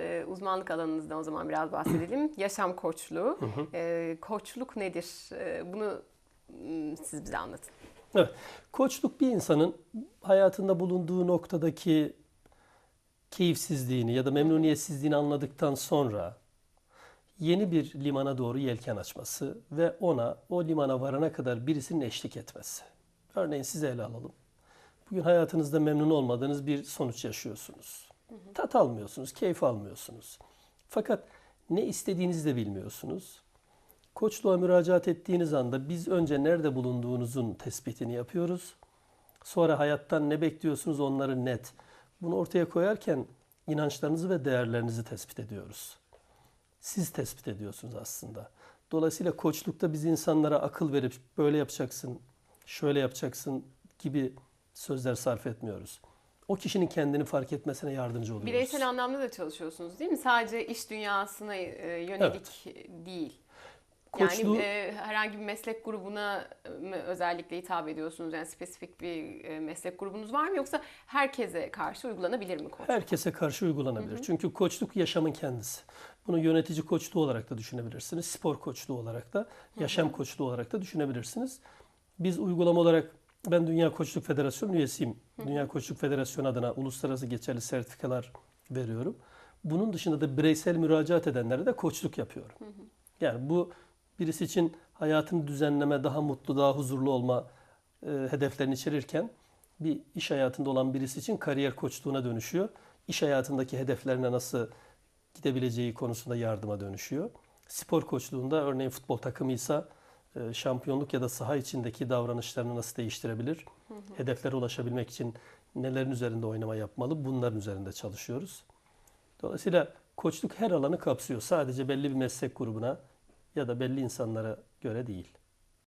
Ee, uzmanlık alanınızdan o zaman biraz bahsedelim. Yaşam koçluğu. Ee, koçluk nedir? Ee, bunu mm, siz bize anlatın. Evet. Koçluk bir insanın hayatında bulunduğu noktadaki keyifsizliğini ya da memnuniyetsizliğini anladıktan sonra yeni bir limana doğru yelken açması ve ona o limana varana kadar birisinin eşlik etmesi. Örneğin size ele alalım. Bugün hayatınızda memnun olmadığınız bir sonuç yaşıyorsunuz. Tat almıyorsunuz, keyif almıyorsunuz. Fakat ne istediğinizi de bilmiyorsunuz. Koçluğa müracaat ettiğiniz anda biz önce nerede bulunduğunuzun tespitini yapıyoruz. Sonra hayattan ne bekliyorsunuz onları net. Bunu ortaya koyarken inançlarınızı ve değerlerinizi tespit ediyoruz. Siz tespit ediyorsunuz aslında. Dolayısıyla koçlukta biz insanlara akıl verip böyle yapacaksın, şöyle yapacaksın gibi sözler sarf etmiyoruz. O kişinin kendini fark etmesine yardımcı oluyoruz. Bireysel anlamda da çalışıyorsunuz değil mi? Sadece iş dünyasına e, yönelik değil. Koçluğu- Yani e, herhangi bir meslek grubuna mı özellikle hitap ediyorsunuz? Yani spesifik bir e, meslek grubunuz var mı? Yoksa herkese karşı uygulanabilir mi koç? Herkese karşı uygulanabilir. Çünkü koçluk yaşamın kendisi. Bunu yönetici koçluğu olarak da düşünebilirsiniz. Spor koçluğu olarak da, yaşam koçluğu olarak da düşünebilirsiniz. Biz uygulama olarak ben Dünya Koçluk Federasyonu üyesiyim. Dünya Koçluk Federasyonu adına uluslararası geçerli sertifikalar veriyorum. Bunun dışında da bireysel müracaat edenlere de koçluk yapıyorum. Yani bu birisi için hayatını düzenleme, daha mutlu, daha huzurlu olma e, hedeflerini içerirken bir iş hayatında olan birisi için kariyer koçluğuna dönüşüyor. İş hayatındaki hedeflerine nasıl gidebileceği konusunda yardıma dönüşüyor. Spor koçluğunda örneğin futbol takımıysa şampiyonluk ya da saha içindeki davranışlarını nasıl değiştirebilir? Hedeflere ulaşabilmek için nelerin üzerinde oynama yapmalı? Bunların üzerinde çalışıyoruz. Dolayısıyla koçluk her alanı kapsıyor. Sadece belli bir meslek grubuna ya da belli insanlara göre değil.